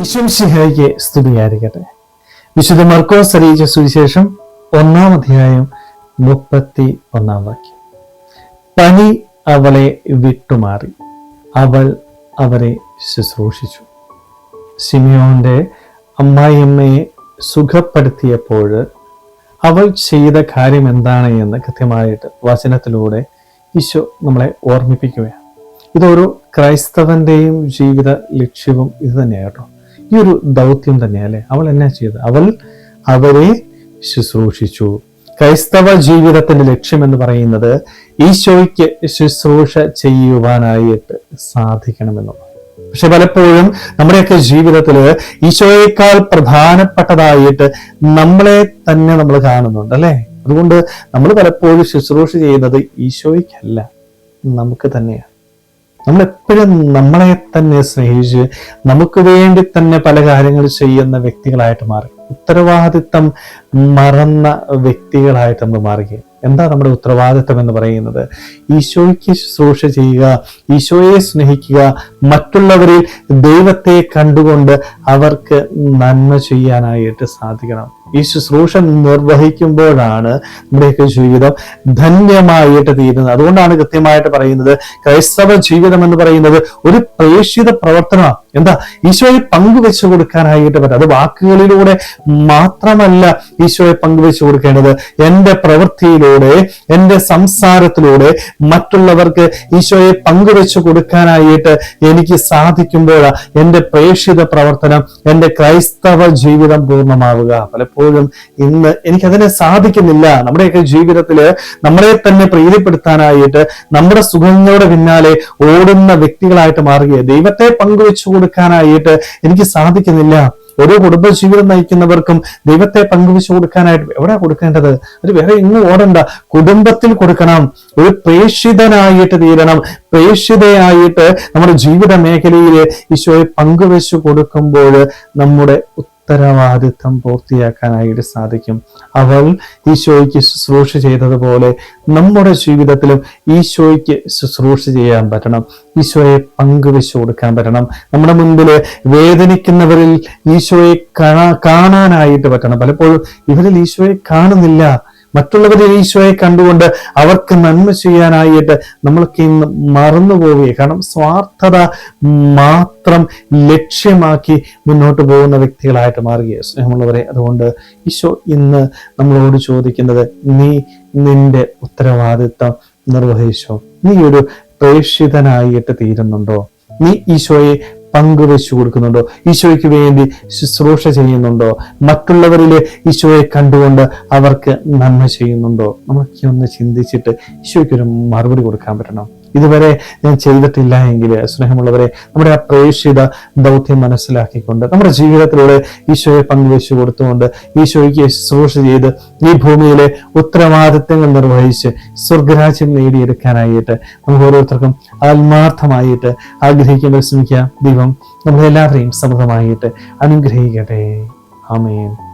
വിശ്വംസിഹായിക്ക് സ്തുതിയായിരിക്കട്ടെ. വിശുദ്ധ മർക്കോസ് അറിയിച്ച സുവിശേഷം ഒന്നാം അധ്യായം മുപ്പത്തി ഒന്നാം വാക്യം. പനി അവളെ വിട്ടുമാറി. അവൾ അവരെ ശുശ്രൂഷിച്ചു. സിമിയോന്റെ അമ്മായിയമ്മയെ സുഖപ്പെടുത്തിയപ്പോൾ അവൾ ചെയ്ത കാര്യം എന്താണ് എന്ന് കൃത്യമായിട്ട് വചനത്തിലൂടെ ഈശോ നമ്മളെ ഓർമ്മിപ്പിക്കുകയാണ്. ഇതൊരു ക്രൈസ്തവന്റെയും ജീവിത ലക്ഷ്യവും ഇത് തന്നെയാണ് കേട്ടോ. ഈ ഒരു ദൗത്യം തന്നെയല്ലേ അവൾ എന്നാ ചെയ്തത്? അവൾ അവരെ ശുശ്രൂഷിച്ചു. ക്രൈസ്തവ ജീവിതത്തിന്റെ ലക്ഷ്യം എന്ന് പറയുന്നത് ഈശോയ്ക്ക് ശുശ്രൂഷ ചെയ്യുവാനായിട്ട് സാധിക്കണമെന്നുള്ളത് പക്ഷെ പലപ്പോഴും നമ്മുടെയൊക്കെ ജീവിതത്തിൽ ഈശോയേക്കാൾ പ്രധാനപ്പെട്ടതായിട്ട് നമ്മളെ തന്നെ നമ്മൾ കാണുന്നുണ്ട് അല്ലെ? അതുകൊണ്ട് നമ്മൾ പലപ്പോഴും ശുശ്രൂഷ ചെയ്യുന്നത് ഈശോയ്ക്കല്ല നമുക്ക് തന്നെയാണ്. നമ്മൾ എപ്പോഴും നമ്മളെ തന്നെ സ്നേഹിച്ച് നമുക്ക് വേണ്ടി തന്നെ പല കാര്യങ്ങൾ ചെയ്യുന്ന വ്യക്തികളായിട്ട് മാറി. ഉത്തരവാദിത്തം മറന്ന വ്യക്തികളായിട്ട് നമ്മൾ മാറുകയും എന്താ നമ്മുടെ ഉത്തരവാദിത്തം എന്ന് പറയുന്നത്? ഈശോയ്ക്ക് ശുശ്രൂഷ ചെയ്യുക ഈശോയെ സ്നേഹിക്കുക മറ്റുള്ളവരിൽ ദൈവത്തെ കണ്ടുകൊണ്ട് അവർക്ക് നന്മ ചെയ്യാനായിട്ട് സാധിക്കണം. ഈ ശുശ്രൂഷ നിർവഹിക്കുമ്പോഴാണ് നമ്മുടെയൊക്കെ ജീവിതം ധന്യമായിട്ട് തീരുന്നത്. അതുകൊണ്ടാണ് കൃത്യമായിട്ട് പറയുന്നത് ക്രൈസ്തവ ജീവിതം എന്ന് പറയുന്നത് ഒരു പ്രേക്ഷിത പ്രവർത്തനമാണ്. എന്താ? ഈശോയെ പങ്കുവെച്ചു കൊടുക്കാനായിട്ട് പറ്റും. അത് വാക്കുകളിലൂടെ മാത്രമല്ല ഈശോയെ പങ്കുവെച്ചു കൊടുക്കേണ്ടത്. എന്റെ പ്രവൃത്തിയിലൂടെ എന്റെ സംസാരത്തിലൂടെ മറ്റുള്ളവർക്ക് ഈശോയെ പങ്കുവെച്ചു കൊടുക്കാനായിട്ട് എനിക്ക് സാധിക്കുമ്പോഴാണ് എന്റെ പ്രേക്ഷിത പ്രവർത്തനം എന്റെ ക്രൈസ്തവ ജീവിതം പൂർണമാവുക. പലപ്പോഴും ഇന്ന് എനിക്കതിനെ സാധിക്കുന്നില്ല. നമ്മുടെയൊക്കെ ജീവിതത്തിൽ നമ്മളെ തന്നെ പ്രീതിപ്പെടുത്താനായിട്ട് നമ്മുടെ സുഖങ്ങളുടെ പിന്നാലെ ഓടുന്ന വ്യക്തികളായിട്ട് മാറുകയാണ് ദൈവത്തെ പങ്കുവെച്ചു കൊടുക്കാനായിട്ട് എനിക്ക് സാധിക്കുന്നില്ല. ഓരോ കുടുംബജീവിതം നയിക്കുന്നവർക്കും ദൈവത്തെ പങ്കുവെച്ചു കൊടുക്കാനായിട്ട് എവിടെ കൊടുക്കേണ്ടത്? അത് വേറെ ഇന്ന് ഓടണ്ട. കുടുംബത്തിൽ കൊടുക്കണം. ഒരു പ്രേക്ഷിതനായിട്ട് തീരണം. പ്രേക്ഷിതയായിട്ട് നമ്മുടെ ജീവിത മേഖലയിൽ ഈശോയെ പങ്കുവെച്ചു കൊടുക്കുമ്പോൾ നമ്മുടെ ഉത്തരവാദിത്വം പൂർത്തിയാക്കാനായിട്ട് സാധിക്കും. അവൾ ഈശോയ്ക്ക് ശുശ്രൂഷ ചെയ്തതുപോലെ നമ്മുടെ ജീവിതത്തിലും ഈശോയ്ക്ക് ശുശ്രൂഷ ചെയ്യാൻ പറ്റണം. ഈശോയെ പങ്കുവെച്ചു കൊടുക്കാൻ പറ്റണം. നമ്മുടെ മുൻപിൽ വേദനിക്കുന്നവരിൽ ഈശോയെ കാണാ- കാണാനായിട്ട് പറ്റണം. പലപ്പോഴും ഇവരിൽ ഈശോയെ കാണുന്നില്ല. മറ്റുള്ളവരിൽ ഈശോയെ കണ്ടുകൊണ്ട് അവർക്ക് നന്മ ചെയ്യാനായിട്ട് നമ്മൾക്ക് ഇന്ന് മറന്നു പോവുകയെ കാരണം സ്വാർത്ഥത മാത്രം ലക്ഷ്യമാക്കി മുന്നോട്ട് പോകുന്ന വ്യക്തികളായിട്ട് മാറുകയാണ് സ്നേഹമുള്ളവരെ അതുകൊണ്ട് ഈശോ ഇന്ന് നമ്മളോട് ചോദിക്കുന്നത് നീ നിന്റെ ഉത്തരവാദിത്തം നിർവഹിച്ചോ? നീ ഒരു പ്രേക്ഷിതനായിട്ട് തീരുന്നുണ്ടോ? നീ ഈശോയെ പങ്കുവെച്ചു കൊടുക്കുന്നുണ്ടോ? ഈശോയ്ക്ക് വേണ്ടി ശുശ്രൂഷ ചെയ്യുന്നുണ്ടോ? മറ്റുള്ളവരിൽ ഈശോയെ കണ്ടുകൊണ്ട് അവർക്ക് നന്മ ചെയ്യുന്നുണ്ടോ? നമുക്ക് ഒന്ന് ചിന്തിച്ചിട്ട് ഈശോയ്ക്ക് ഒരു മറുപടി കൊടുക്കാൻ പറ്റണം? ഇതുവരെ ഞാൻ ചെയ്തിട്ടില്ല എങ്കിൽ സ്നേഹമുള്ളവരെ നമ്മുടെ ആ പ്രേക്ഷിത ദൗത്യം മനസ്സിലാക്കിക്കൊണ്ട് നമ്മുടെ ജീവിതത്തിലൂടെ ഈശോയെ പങ്കുവെച്ചു കൊടുത്തുകൊണ്ട് ഈശോയ്ക്ക് ശുശ്രൂഷ ചെയ്ത് ഈ ഭൂമിയിലെ ഉത്തരവാദിത്തങ്ങൾ നിർവഹിച്ച് സ്വർഗരാജ്യം നേടിയെടുക്കാനായിട്ട് നമുക്ക് ഓരോരുത്തർക്കും ആത്മാർത്ഥമായിട്ട് ആഗ്രഹിക്കാൻ ശ്രമിക്കാം ദൈവം നമ്മളെല്ലാവരെയും സമൃദ്ധമായിട്ട് അനുഗ്രഹിക്കട്ടെ. ആമേൻ.